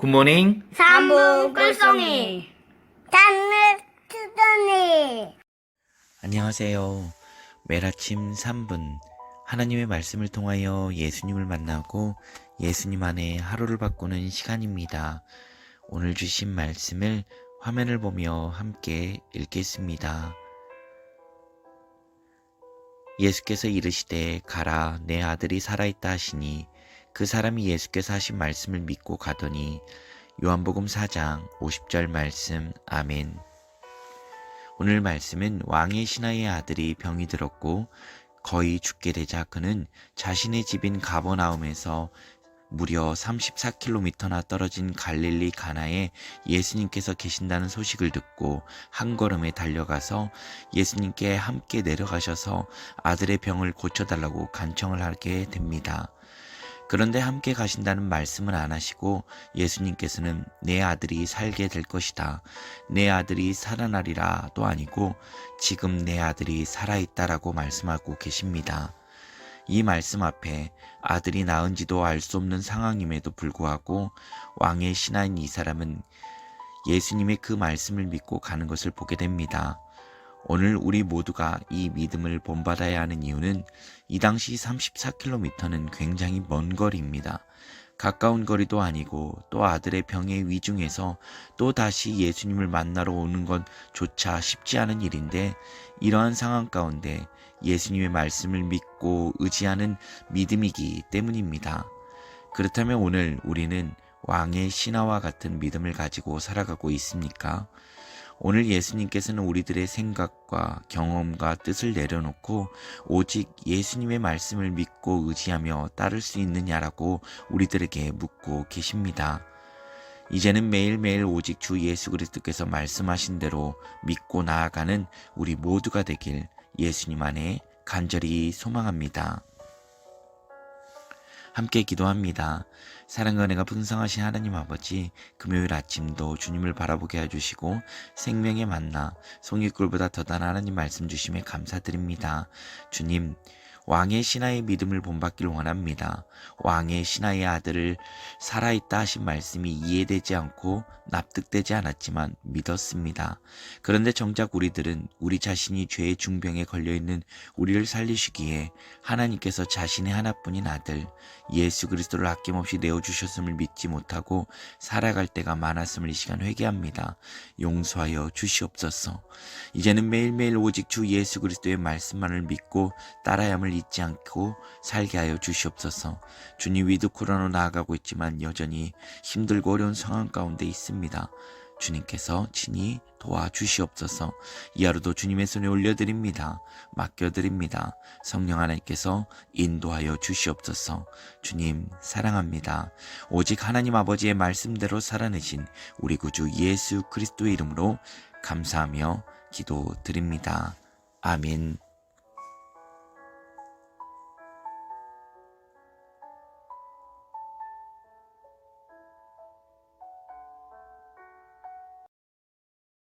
굿모닝. 삼분 꿀송이 단물 투don이 안녕하세요. 매일 아침 3분 하나님의 말씀을 통하여 예수님을 만나고 예수님 안에 하루를 바꾸는 시간입니다. 오늘 주신 말씀을 화면을 보며 함께 읽겠습니다. 예수께서 이르시되 가라 내 아들이 살아있다 하시니 그 사람이 예수께서 하신 말씀을 믿고 가더니 요한복음 4장 50절 말씀 아멘. 오늘 말씀은 왕의 신하의 아들이 병이 들었고 거의 죽게 되자 그는 자신의 집인 가버나움에서 무려 34km나 떨어진 갈릴리 가나에 예수님께서 계신다는 소식을 듣고 한 걸음에 달려가서 예수님께 함께 내려가셔서 아들의 병을 고쳐달라고 간청을 하게 됩니다. 그런데 함께 가신다는 말씀은 안 하시고 예수님께서는 내 아들이 살게 될 것이다. 내 아들이 살아나리라도 아니고 지금 내 아들이 살아있다라고 말씀하고 계십니다. 이 말씀 앞에 아들이 낳은지도 알 수 없는 상황임에도 불구하고 왕의 신하인 이 사람은 예수님의 그 말씀을 믿고 가는 것을 보게 됩니다. 오늘 우리 모두가 이 믿음을 본받아야 하는 이유는 이 당시 34km는 굉장히 먼 거리입니다. 가까운 거리도 아니고 또 아들의 병의 위중에서 또 다시 예수님을 만나러 오는 것조차 쉽지 않은 일인데 이러한 상황 가운데 예수님의 말씀을 믿고 의지하는 믿음이기 때문입니다. 그렇다면 오늘 우리는 왕의 신하와 같은 믿음을 가지고 살아가고 있습니까? 오늘 예수님께서는 우리들의 생각과 경험과 뜻을 내려놓고 오직 예수님의 말씀을 믿고 의지하며 따를 수 있느냐라고 우리들에게 묻고 계십니다. 이제는 매일매일 오직 주 예수 그리스도께서 말씀하신 대로 믿고 나아가는 우리 모두가 되길 예수님 안에 간절히 소망합니다. 함께 기도합니다. 사랑과 은혜가 풍성하신 하나님 아버지, 금요일 아침도 주님을 바라보게 해주시고 생명의 만나 송이꿀보다 더단 하나님 말씀 주심에 감사드립니다. 주님, 왕의 신하의 믿음을 본받길 원합니다. 왕의 신하의 아들을 살아있다 하신 말씀이 이해되지 않고 납득되지 않았지만 믿었습니다. 그런데 정작 우리들은 우리 자신이 죄의 중병에 걸려있는 우리를 살리시기에 하나님께서 자신의 하나뿐인 아들 예수 그리스도를 아낌없이 내어주셨음을 믿지 못하고 살아갈 때가 많았음을 이 시간 회개합니다. 용서하여 주시옵소서. 이제는 매일매일 오직 주 예수 그리스도의 말씀만을 믿고 따라야함을 잊지 않고 살게 하여 주시옵소서. 주님 위드코로나로 나아가고 있지만 여전히 힘들고 어려운 상황 가운데 있습니다. 주님께서 친히 도와주시옵소서. 이 하루도 주님의 손에 올려드립니다. 맡겨드립니다. 성령 하나님께서 인도하여 주시옵소서. 주님 사랑합니다. 오직 하나님 아버지의 말씀대로 살아내신 우리 구주 예수 그리스도의 이름으로 감사하며 기도드립니다. 아멘.